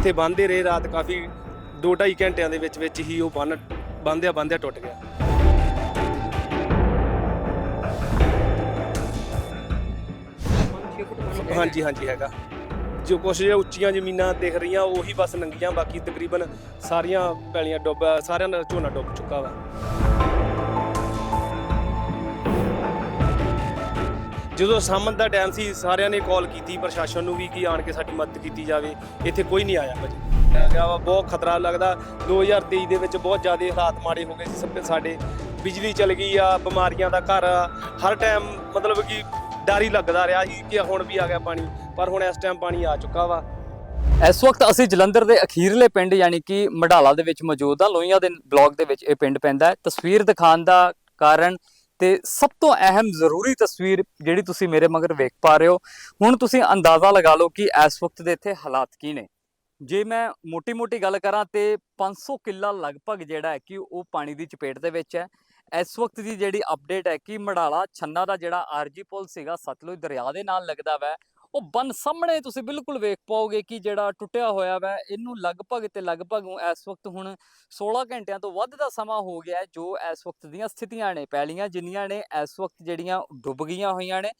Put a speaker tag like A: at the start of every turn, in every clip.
A: ਇੱਥੇ ਬੰਨ੍ਹਦੇ ਰਹੇ, ਰਾਤ ਕਾਫੀ 2.5 ਘੰਟਿਆਂ ਦੇ ਵਿੱਚ ਵਿੱਚ ਹੀ ਉਹ ਬੰਨ ਬੰਦਿਆ ਬੰਦਿਆ ਟੁੱਟ ਗਿਆ। ਹਾਂਜੀ ਹਾਂਜੀ ਹੈਗਾ। ਜੋ ਕੁਛ ਜਿਹਾ ਉੱਚੀਆਂ ਜ਼ਮੀਨਾਂ ਦਿਖ ਰਹੀਆਂ, ਉਹੀ ਬਸ ਨੰਗੀਆਂ, ਬਾਕੀ ਤਕਰੀਬਨ ਸਾਰੀਆਂ ਪੈਲੀਆਂ ਡੁੱਬ ਸਾਰਿਆਂ ਦਾ ਝੋਨਾ ਡੁੱਬ ਚੁੱਕਾ ਵਾ। ਜਦੋਂ ਸਾਮਨ ਦਾ ਟਾਈਮ ਸੀ, ਸਾਰਿਆਂ ਨੇ ਕਾਲ ਕੀਤੀ, ਪ੍ਰਸ਼ਾਸਨ ਨੂੰ ਵੀ ਕਿ ਆਣ ਕੇ ਸਾਡੀ ਮਦਦ ਕੀਤੀ ਜਾਵੇ। ਇੱਥੇ ਕੋਈ ਨਹੀਂ ਆਇਆ ਭਾਜੀ। ਮੈਂ ਵਾ, ਬਹੁਤ ਖਤਰਾ ਲੱਗਦਾ। 2023 ਦੇ ਵਿੱਚ ਬਹੁਤ ਜ਼ਿਆਦਾ ਹਾਲਾਤ ਮਾੜੇ ਹੋ ਗਏ ਸੀ, ਸਭ ਸਾਡੇ। ਬਿਜਲੀ ਚਲ ਗਈ ਆ, ਬਿਮਾਰੀਆਂ ਦਾ ਘਰ ਹਰ ਟਾਈਮ ਮਤਲਬ ਕਿ ਡਰ ਹੀ ਲੱਗਦਾ ਰਿਹਾ ਸੀ ਕਿ ਹੁਣ ਵੀ ਆ ਗਿਆ ਪਾਣੀ, ਪਰ ਹੁਣ ਇਸ ਟਾਈਮ ਪਾਣੀ ਆ ਚੁੱਕਾ ਵਾ।
B: ਇਸ ਵਕਤ ਅਸੀਂ ਜਲੰਧਰ ਦੇ ਅਖੀਰਲੇ ਪਿੰਡ ਯਾਨੀ ਕਿ ਮਢਾਲਾ ਦੇ ਵਿੱਚ ਮੌਜੂਦ ਹਾਂ। ਲੋਹੀਆਂ ਦੇ ਬਲਾਕ ਦੇ ਵਿੱਚ ਇਹ ਪਿੰਡ ਪੈਂਦਾ ਤਸਵੀਰ ਦਿਖਾਉਣ ਦਾ ਕਾਰਨ ਤੇ ਸਭ ਤੋਂ ਅਹਿਮ ਜ਼ਰੂਰੀ ਤਸਵੀਰ ਜਿਹੜੀ ਤੁਸੀਂ ਮੇਰੇ ਮਗਰ ਵੇਖ ਪਾ ਰਹੇ ਹੋ, ਹੁਣ ਤੁਸੀਂ ਅੰਦਾਜ਼ਾ ਲਗਾ ਲਓ ਕਿ ਇਸ ਵਕਤ ਦੇ ਇੱਥੇ ਹਾਲਾਤ ਕੀ ਨੇ। ਜੇ ਮੈਂ ਮੋਟੀ-ਮੋਟੀ ਗੱਲ ਕਰਾਂ ਤੇ 500 ਕਿੱਲਾ ਲਗਭਗ ਜਿਹੜਾ ਹੈ ਕਿ ਉਹ ਪਾਣੀ ਦੀ ਚਪੇਟ ਦੇ ਵਿੱਚ ਹੈ। ਇਸ ਵਕਤ ਦੀ ਜਿਹੜੀ ਅਪਡੇਟ ਹੈ ਕਿ ਮੜਾਲਾ ਛੰਨਾ ਦਾ ਜਿਹੜਾ ਆਰਜੀ ਪੁਲ ਸੀਗਾ, ਸਤਲੁਜ ਦਰਿਆ ਦੇ ਨਾਲ ਲੱਗਦਾ ਵੈ। ਉਹ ਬੰਨ ਸਾਹਮਣੇ ਤੁਸੀਂ ਬਿਲਕੁਲ ਵੇਖ ਪਾਓਗੇ ਕਿ ਜਿਹੜਾ ਟੁੱਟਿਆ ਹੋਇਆ ਵੈ, ਇਹਨੂੰ ਲਗਭਗ ਤੇ ਲਗਭਗ ਇਸ ਵਕਤ ਹੁਣ 16 ਘੰਟਿਆਂ ਤੋਂ ਵੱਧ ਦਾ ਸਮਾਂ ਹੋ ਗਿਆ ਜੋ ਇਸ ਵਕਤ ਦੀਆਂ ਸਥਿਤੀਆਂ ਨੇ ਪੈਲੀਆਂ ਜਿੰਨੀਆਂ ਨੇ, ਇਸ ਵਕਤ ਜਿਹੜੀਆਂ ਡੁੱਬ ਗਈਆਂ ਹੋਈਆਂ ਨੇ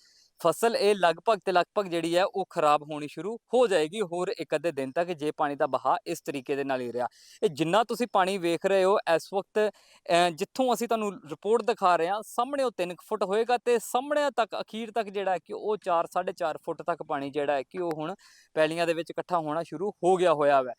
B: ਫਸਲ ਇਹ ਲਗਭਗ ਤੇ ਲਗਭਗ ਜਿਹੜੀ ਹੈ ਉਹ ਖਰਾਬ ਹੋਣੀ ਸ਼ੁਰੂ ਹੋ ਜਾਏਗੀ, ਹੋਰ ਇੱਕ ਅੱਧੇ ਦਿਨ ਤੱਕ ਜੇ ਪਾਣੀ ਦਾ ਬਹਾਅ ਇਸ ਤਰੀਕੇ ਦੇ ਨਾਲ ਹੀ ਰਿਹਾ। ਇਹ ਜਿੰਨਾ ਤੁਸੀਂ ਪਾਣੀ ਵੇਖ ਰਹੇ ਹੋ ਇਸ ਵਕਤ, ਅਹ, ਜਿੱਥੋਂ ਅਸੀਂ ਤੁਹਾਨੂੰ ਰਿਪੋਰਟ ਦਿਖਾ ਰਹੇ ਹਾਂ, ਸਾਹਮਣੇ ਉਹ 3 ਫੁੱਟ ਹੋਏਗਾ ਤੇ ਸਾਹਮਣੇ ਤੱਕ, ਅਖੀਰ ਤੱਕ ਜਿਹੜਾ ਹੈ ਕਿ ਉਹ 4 4.5 ਫੁੱਟ ਤੱਕ ਪਾਣੀ ਜਿਹੜਾ ਹੈ ਕਿ ਉਹ ਹੁਣ ਪੈਲੀਆਂ ਦੇ ਵਿੱਚ ਇਕੱਠਾ ਹੋਣਾ ਸ਼ੁਰੂ ਹੋ ਗਿਆ ਹੋਇਆ ਹੈ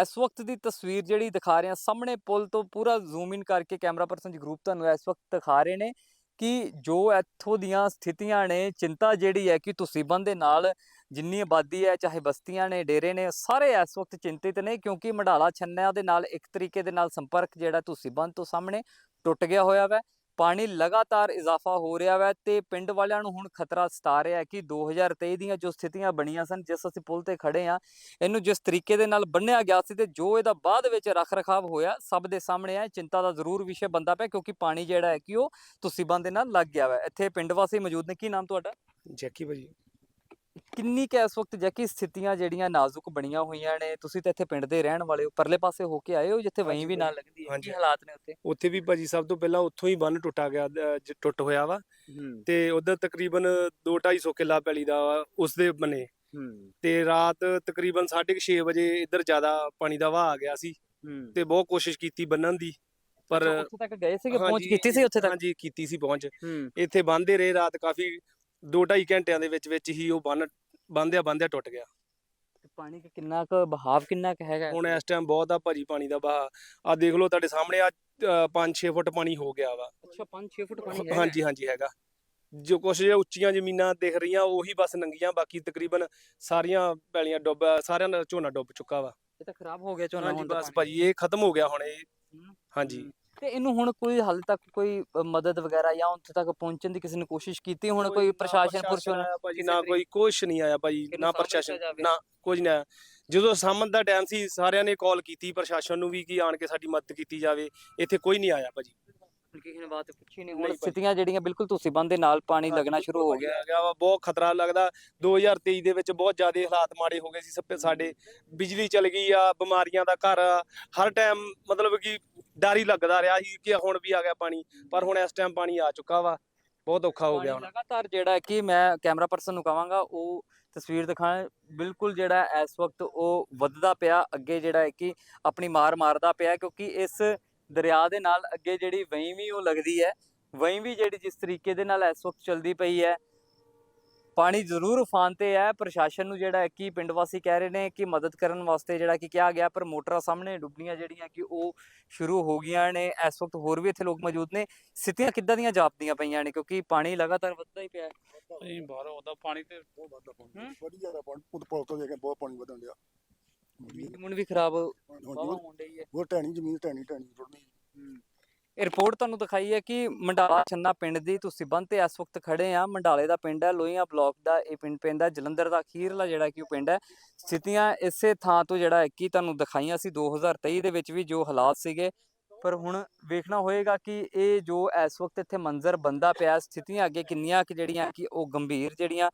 B: ਇਸ ਵਕਤ ਦੀ ਤਸਵੀਰ ਜਿਹੜੀ ਦਿਖਾ ਰਹੇ ਹਾਂ, ਸਾਹਮਣੇ ਪੁਲ ਤੋਂ ਪੂਰਾ ਜ਼ੂਮ ਇਨ ਕਰਕੇ ਕੈਮਰਾ ਪਰਸਨ ਜੀ ਗਰੁੱਪ ਤੁਹਾਨੂੰ ਇਸ ਵਕਤ ਦਿਖਾ ਰਹੇ ਨੇ। ਕਿ ਜੋ ਇੱਥੋਂ ਦੀਆਂ ਸਥਿਤੀਆਂ ਨੇ, ਚਿੰਤਾ ਜਿਹੜੀ ਹੈ ਕਿ ਤੁਸੀਂ ਦੇ ਨਾਲ ਜਿੰਨੀ ਆਬਾਦੀ ਹੈ, ਚਾਹੇ ਬਸਤੀਆਂ ਨੇ, ਡੇਰੇ ਨੇ, ਸਾਰੇ ਇਸ ਵਕਤ ਚਿੰਤਿਤ ਨੇ ਕਿਉਂਕਿ ਮਢਾਲਾ ਛੰਨਿਆਂ ਦੇ ਨਾਲ ਇੱਕ ਤਰੀਕੇ ਦੇ ਨਾਲ ਸੰਪਰਕ ਜਿਹੜਾ ਤੁਸੀਂ ਤੋਂ ਸਾਹਮਣੇ ਟੁੱਟ ਗਿਆ ਹੋਇਆ ਵੈ। ਪਾਣੀ ਲਗਾਤਾਰ ਇਜ਼ਾਫਾ ਹੋ ਰਿਹਾ ਵੈ ਤੇ ਪਿੰਡ ਵਾਲਿਆਂ ਨੂੰ ਹੁਣ ਖਤਰਾ ਸਤਾ ਰਿਹਾ ਹੈ ਕਿ 2023 ਦੀਆਂ ਜੋ ਸਥਿਤੀਆਂ ਬਣੀਆਂ ਸਨ, ਜਿਸ ਅਸੀਂ ਪੁਲ ਤੇ ਖੜੇ ਆ ਇਹਨੂੰ ਜਿਸ ਤਰੀਕੇ ਦੇ ਨਾਲ ਬੰਨਿਆ ਗਿਆ ਸੀ ਤੇ ਜੋ ਇਹਦਾ ਬਾਅਦ ਵਿੱਚ ਰੱਖ ਰਖਾਵ ਹੋਇਆ, ਸਭ ਦੇ ਸਾਹਮਣੇ ਹੈ ਚਿੰਤਾ ਦਾ ਜ਼ਰੂਰ ਵਿਸ਼ੇ ਬੰਦਾ ਪਿਆ ਕਿਉਂਕਿ ਪਾਣੀ ਜਿਹੜਾ ਹੈ ਕਿ ਉਹ ਤੁਸੀਬਾਂ ਦੇ ਨਾਲ ਲੱਗ ਗਿਆ ਵੈ। ਇੱਥੇ ਪਿੰਡ ਵਾਸੀ ਮੌਜੂਦ ਨੇ, ਕੀ ਨਾਮ ਤੁਹਾਡਾ?
A: ਜੈਕੀ ਭਾਜੀ।
B: ਕਿੰਨੀ ਕੁ ਇਸ ਵਕਤ ਜੈਕੀ ਸਥਿਤੀਆਂ ਜਿਹੜੀਆਂ ਨਾਜ਼ੁਕ ਬਣੀਆਂ ਹੋਈਆਂ ਨੇ? ਤੁਸੀਂ ਤਾਂ ਇੱਥੇ ਪਿੰਡ ਦੇ ਰਹਿਣ ਵਾਲੇ ਹੋ ਪਰਲੇ ਪਾਸੇ ਹੋ ਕੇ ਆਏ ਹੋ ਜਿੱਥੇ ਵਹੀਂ ਵੀ ਨਾਲ ਲੱਗਦੀ ਹੈ? ਕੀ
A: ਹਾਂਜੀ।
B: ਹਾਲਾਤ ਨੇ ਉੱਥੇ?
A: ਉੱਥੇ ਵੀ ਭਾਜੀ ਸਭ ਤੋਂ ਪਹਿਲਾਂ ਉੱਥੋਂ ਹੀ ਬੰਨ ਟੁੱਟਾ ਗਿਆ ਅਹ, ਜ- ਟੁੱਟ ਹੋਇਆ ਵਾ।
B: ਹੂੰ।
A: ਤੇ ਉਧਰ ਤਕਰੀਬਨ 2-250 ਕਿੱਲਾ ਪੈਲੀ ਦਾ ਵਾ, ਉਸ ਦੇ ਬਨੇ
B: ਹੂੰ।
A: ਤੇ ਰਾਤ ਤਕਰੀਬਨ 6:30 ਵਜੇ ਇੱਧਰ ਜ਼ਿਆਦਾ ਪਾਣੀ ਦਾ ਵਹਾਅ ਆ ਗਿਆ ਸੀ।
B: ਹੂੰ।
A: ਤੇ ਬਹੁਤ ਕੋਸ਼ਿਸ਼ ਕੀਤੀ ਬੰਨਣ ਦੀ ਪਰ
B: ਉੱਥੇ ਤੱਕ ਗਏ ਸੀਗੇ? ਪਹੁੰਚ
A: ਹਾਂਜੀ,
B: ਕੀਤੀ ਸੀ ਉੱਥੇ ਤੱਕ?
A: ਹਾਂਜੀ ਕੀਤੀ ਸੀ ਪਹੁੰਚ।
B: ਹੂੰ।
A: ਇੱਥੇ ਬੰਨ੍ਹਦੇ ਰਹੇ ਰਾਤ ਕਾਫੀ 2-2.5 ਘੰਟਿਆਂ ਦੇ ਵਿੱਚ ਵਿੱਚ ਹੀ ਉਹ ਬੰਨ ਬੰਦਿਆ ਬੰਦਿਆ ਟੁੱਟ ਗਿਆ।
B: ਤੇ ਪਾਣੀ ਦਾ ਕਿੰਨਾ ਕੁ ਬਹਾਵ ਕਿੰਨਾ ਕੁ ਹੈਗਾ
A: ਹੁਣ ਇਸ ਟਾਈਮ ਬਹੁਤ ਆ ਭਾਜੀ ਪਾਣੀ ਦਾ ਵਹਾਅ ਆ ਦੇਖ ਲਓ ਤੁਹਾਡੇ ਸਾਹਮਣੇ ਆ 5-6 ਫੁੱਟ ਪਾਣੀ ਹੋ ਗਿਆ ਵਾ।
B: ਅੱਛਾ 5-6 ਫੁੱਟ ਪਾਣੀ ਹੈਗਾ।
A: ਹਾਂਜੀ ਹਾਂਜੀ ਹੈਗਾ। ਜੋ ਕੁਛ ਜਿਹਾ ਉੱਚੀਆਂ ਜ਼ਮੀਨਾਂ ਦਿਖ ਰਹੀਆਂ ਉਹੀ ਬਸ ਨੰਗੀਆਂ ਬਾਕੀ ਤਕਰੀਬਨ ਸਾਰੀਆਂ ਪੈਲੀਆਂ ਡੁੱਬ ਸਾਰਿਆਂ ਦਾ ਝੋਨਾ ਡੁੱਬ ਚੁੱਕਾ ਵਾ।
B: ਇਹ ਤਾਂ ਖਰਾਬ ਹੋ ਗਿਆ ਝੋਨਾ
A: ਹਾਂਜੀ
B: ਹੁਣ ਤਾਂ
A: ਬਸ
B: ਪਾਣੀ।
A: ਭਾਜੀ ਇਹ ਖਤਮ ਹੋ ਗਿਆ ਹੁਣ ਇਹ। ਹਾਂਜੀ।
B: ਤੇ ਇਹਨੂੰ ਹੁਣ ਕੋਈ ਹਾਲੇ ਤੱਕ ਕੋਈ ਅ, ਮਦਦ ਵਗੈਰਾ ਜਾਂ ਉੱਥੇ ਤੱਕ ਪਹੁੰਚਣ ਦੀ ਕਿਸੇ ਨੇ ਕੋਸ਼ਿਸ਼ ਕੀਤੀ? ਹੁਣ ਕੋਈ ਪ੍ਰਸ਼ਾਸਨ ਪੁਰਸ਼ਾਸਨ
A: ਆਇਆ ਭਾਜੀ ਨਾ ਕੋਈ ਕੁਛ ਨਹੀਂ ਆਇਆ ਭਾਜੀ
B: ਇਹਨੂੰ
A: ਨਾ ਪ੍ਰਸ਼ਾਸਨ
B: ਜਾਵੇ।
A: ਨਾ ਕੁਝ ਨਹੀਂ ਆਇਆ। ਜਦੋਂ ਸਾਮਨ ਦਾ ਟਾਈਮ ਸੀ ਸਾਰਿਆਂ ਨੇ ਕਾਲ ਕੀਤੀ ਪ੍ਰਸ਼ਾਸਨ ਨੂੰ ਵੀ ਕਿ ਆਣ ਕੇ ਸਾਡੀ ਮਦਦ ਕੀਤੀ ਜਾਵੇ ਇੱਥੇ ਕੋਈ ਨਹੀਂ ਆਇਆ ਭਾਜੀ।
B: ਨੇ ਬਾਤ ਪੁੱਛੀ ਨਹੀਂ ਹੁਣ। ਸਥਿਤੀਆਂ ਜਿਹੜੀਆਂ ਬਿਲਕੁਲ ਤੁਸੀਂ ਬੰਦ ਨਾਲ ਪਾਣੀ ਲੱਗਣਾ ਸ਼ੁਰੂ ਹੋ ਗਿਆ।
A: ਗਿਆ ਵਾ ਬਹੁਤ ਖਤਰਾ ਲੱਗਦਾ। 2023 ਦੇ ਵਿੱਚ ਬਹੁਤ ਜ਼ਿਆਦਾ ਹਾਲਾਤ ਮਾੜੇ ਹੋ ਗਏ ਸੀ ਸਭ ਸਾਡੇ ਬਿਜਲੀ ਚਲ ਗਈ ਆ ਬਿਮਾਰੀਆਂ ਦਾ ਘਰ ਆ। ਹਰ ਟਾਈਮ ਮਤਲਬ ਕਿ ਡਰ ਹੀ ਲੱਗਦਾ ਰਿਹਾ ਸੀ ਕਿ ਹੁਣ ਵੀ ਆ ਗਿਆ ਪਾਣੀ ਪਰ ਹੁਣ ਇਸ ਟਾਈਮ ਪਾਣੀ ਆ ਚੁੱਕਾ ਵਾ। ਬਹੁਤ ਔਖਾ ਹੋ ਗਿਆ ਹੁਣ।
B: ਲਗਾਤਾਰ ਜਿਹੜਾ ਹੈ ਕਿ ਮੈਂ ਕੈਮਰਾ ਪਰਸਨ ਨੂੰ ਕਹਾਂਗਾ ਉਹ ਤਸਵੀਰ ਦਿਖਾਣ ਬਿਲਕੁਲ ਜਿਹੜਾ ਹੈ ਇਸ ਵਕਤ ਉਹ ਵੱਧਦਾ ਪਿਆ ਅੱਗੇ ਜਿਹੜਾ ਹੈ ਕਿ ਆਪਣੀ ਮਾਰ ਮਾਰਦਾ ਪਿਆ ਕਿਉਂਕਿ ਇਸ ਦਰਿਆ ਦੇ ਨਾਲ ਅੱਗੇ ਜਿਹੜੀ ਵਹੀਂ ਵੀ ਉਹ ਲੱਗਦੀ ਹੈ ਵਹੀਂ ਵੀ ਜਿਹੜੀ ਜਿਸ ਤਰੀਕੇ ਦੇ ਨਾਲ ਇਸ ਵਕਤ ਚਲਦੀ ਪਈ ਹੈ ਪਾਣੀ ਜ਼ਰੂਰ ਉਫਾਨ ਤੇ ਹੈ ਪ੍ਰਸ਼ਾਸਨ ਨੂੰ ਜਿਹੜਾ ਕਿ ਪਿੰਡ ਵਾਸੀ ਕਹਿ ਰਹੇ ਨੇ ਕਿ ਮਦਦ ਕਰਨ ਵਾਸਤੇ ਜਿਹੜਾ ਕਿ ਕਿਹਾ ਗਿਆ ਪਰ ਮੋਟਰਾਂ ਸਾਹਮਣੇ ਡੁੱਬਣੀਆਂ ਜਿਹੜੀਆਂ ਕਿ ਉਹ ਸ਼ੁਰੂ ਹੋ ਗਈਆਂ ਨੇ ਇਸ ਵਕਤ ਹੋਰ ਵੀ ਇੱਥੇ ਲੋਕ ਮੌਜੂਦ ਨੇ ਸਥਿਤੀਆਂ ਕਿੱਦਾਂ ਦੀਆਂ ਜਾਪਦੀਆਂ ਪਈਆਂ ਨੇ ਕਿਉਂਕਿ ਪਾਣੀ ਲਗਾਤਾਰ ਵੱਧਦਾ ਹੀ ਪਿਆ ਹੈ
C: ਨਹੀਂ ਬਾਹਰ ਉਹਦਾ ਪਾਣੀ ਤੇ ਬਹੁਤ ਵੱਧਦਾ? ਪਾਣੀ ਬੜੀ ਜ਼ਿਆਦਾ ਪਾਣੀ ਪੁੱਤ ਪੁਲ ਤੋਂ ਦੇਖ ਕੇ ਬਹੁਤ ਪਾਣੀ ਵਧਣ ਡਿਆ
B: ਜ਼ਮੀਨ ਮੁੰਨ ਵੀ ਖਰਾਬ
C: ਹੁਣ
B: ਵਾਹਵਾ
C: ਜੋ
B: ਹੋਣ ਡਈ ਹੈ
C: ਉਹ ਟਹਿਣੀ ਜ਼ਮੀਨ ਟਹਿਣੀ ਟਹਿਣੀ ਰੁੜਨੀ।
B: ਇਹ ਰਿਪੋਰਟ ਤੁਹਾਨੂੰ ਦਿਖਾਈ ਹੈ ਕਿ ਮੰਡਾਲਾ ਛੰਨਾ ਪਿੰਡ ਦੀ ਤੁਸੀਂ ਬੰਦ ਤੇ ਇਸ ਵਕਤ ਖੜੇ ਆ। ਮੰਡਾਲੇ ਦਾ ਪਿੰਡ ਹੈ ਲੋਹੀਆਂ ਬਲਾਕ ਦਾ ਇਹ ਪਿੰਡ ਪੈਂਦਾ ਜਲੰਧਰ ਦਾ ਅਖੀਰਲਾ ਜਿਹੜਾ ਕਿ ਉਹ ਪਿੰਡ ਹੈ। ਸਥਿਤੀਆਂ ਇਸੇ ਥਾਂ ਤੋਂ ਜਿਹੜਾ ਹੈ ਕਿ ਤੁਹਾਨੂੰ ਦਿਖਾਈਆਂ ਸੀ 2023 ਦੇ ਵਿੱਚ ਵੀ ਜੋ ਹਾਲਾਤ ਸੀਗੇ। ਪਰ ਹੁਣ ਵੇਖਣਾ ਹੋਏਗਾ ਕਿ ਇਹ ਜੋ ਇਸ ਵਕਤ ਇੱਥੇ ਮੰਜ਼ਰ ਬੰਦਾ ਪਿਆ ਸਥਿਤੀਆਂ ਅੱਗੇ ਕਿੰਨੀਆਂ ਕਿ ਜਿਹੜੀਆਂ ਕਿ ਉਹ ਗੰਭੀਰ ਜਿਹੜੀਆਂ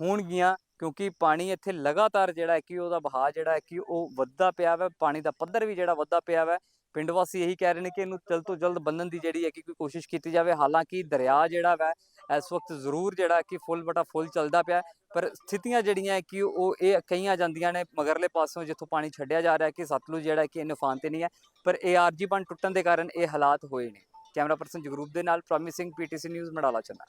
B: ਹੋਣਗੀਆਂ। ਕਿਉਂਕਿ ਪਾਣੀ ਇੱਥੇ ਲਗਾਤਾਰ ਜਿਹੜਾ ਹੈ ਕਿ ਉਹਦਾ ਵਹਾਅ ਜਿਹੜਾ ਹੈ ਕਿ ਉਹ ਵੱਧਦਾ ਪਿਆ ਵਾ, ਪਾਣੀ ਦਾ ਪੱਧਰ ਵੀ ਜਿਹੜਾ ਵੱਧਦਾ ਪਿਆ ਵਾ। ਪਿੰਡ ਵਾਸੀ ਇਹੀ ਕਹਿ ਰਹੇ ਨੇ ਕਿ ਇਹਨੂੰ ਜਲਦ ਤੋਂ ਜਲਦ ਬੰਨਣ ਦੀ ਜਿਹੜੀ ਹੈ ਕਿ ਕੋਈ ਕੋਸ਼ਿਸ਼ ਕੀਤੀ ਜਾਵੇ। ਹਾਲਾਂਕਿ ਦਰਿਆ ਜਿਹੜਾ ਵਾ, ਇਸ ਵਕਤ ਜ਼ਰੂਰ ਜਿਹੜਾ ਕਿ ਫੁੱਲ ਬਟਾ ਫੁੱਲ ਚੱਲਦਾ ਪਿਆ, ਪਰ ਸਥਿਤੀਆਂ ਜਿਹੜੀਆਂ ਹੈ ਕਿ ਉਹ ਇਹ ਕਈਆਂ ਜਾਂਦੀਆਂ ਨੇ ਮਗਰਲੇ ਪਾਸੋਂ ਜਿੱਥੋਂ ਪਾਣੀ ਛੱਡਿਆ ਜਾ ਰਿਹਾ ਕਿ ਸਤਲੁਜ ਜਿਹੜਾ ਕਿ ਇਹ ਨਿਫਾਨ ਤੇ ਨਹੀਂ ਹੈ, ਪਰ ਇਹ ਆਰਜੀ ਬੰਨ ਟੁੱਟਣ ਦੇ ਕਾਰਨ ਇਹ ਹਾਲਾਤ ਹੋਏ ਨੇ। ਕੈਮਰਾ ਪਰਸਨ ਜਗਰੂਪ ਦੇ ਨਾਲ promising PTC news Marala Channa